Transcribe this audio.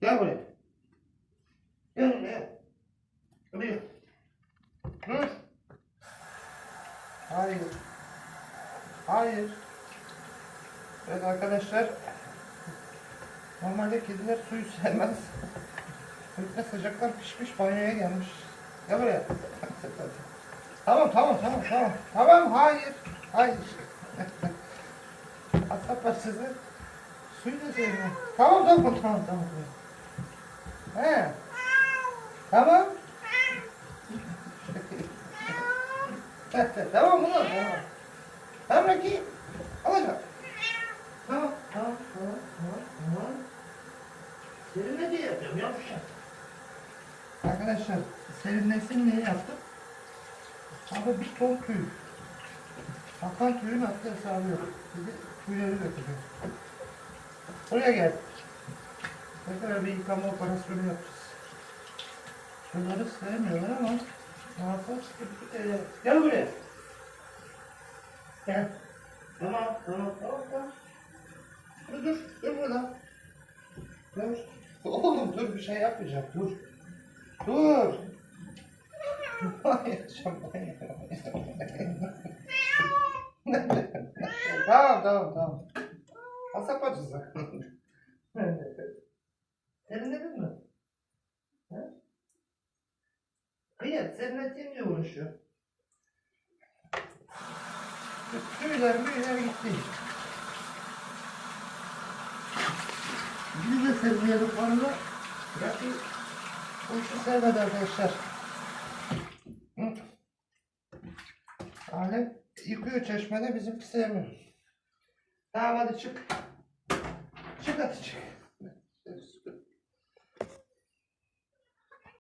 Gel buraya. Gel buraya. Buraya. Dur. Hayır. Hayır. Evet arkadaşlar. Normalde kediler suyu sevmez. Öyle sıcaktan pişmiş banyoya gelmiş. Gel buraya. Tamam tamam tamam tamam. Tamam hayır. Hayır. Asap başsızı. Sevmiyor. Tamam tamam tamam tamam. He. Tamam. tamam mı? Tamam. Tamam Raki. Alacağım. Tamam tamam tamam tamam tamam. Senin ne diye yapıyorum yavşak? Arkadaşlar serinlesin diye yaptım. Abi bir ton tüy. Akan tüyün hatta yok. Bir de tüyleri dökeceğim. Buraya gel. Tekrar bir yıkama operasyonu yapacağız. Suları sevmiyorlar ama ne yapalım? Ee, Gel buraya. Gel. Tamam, tamam, tamam, tamam. Dur, dur, dur burada. Dur. Oğlum dur bir şey yapmayacağım, dur. Dur. Tamam, tamam, tamam. Asap acısı. Serinledin mi? He? Hayır, serinleteyim diye uğraşıyor. Tüyler müyler gitti. Biz de serinleyelim onu. Belki bu işi sevmedi arkadaşlar. Alem yıkıyor çeşmede bizimki sevmiyor. Tamam hadi çık. Çık hadi çık.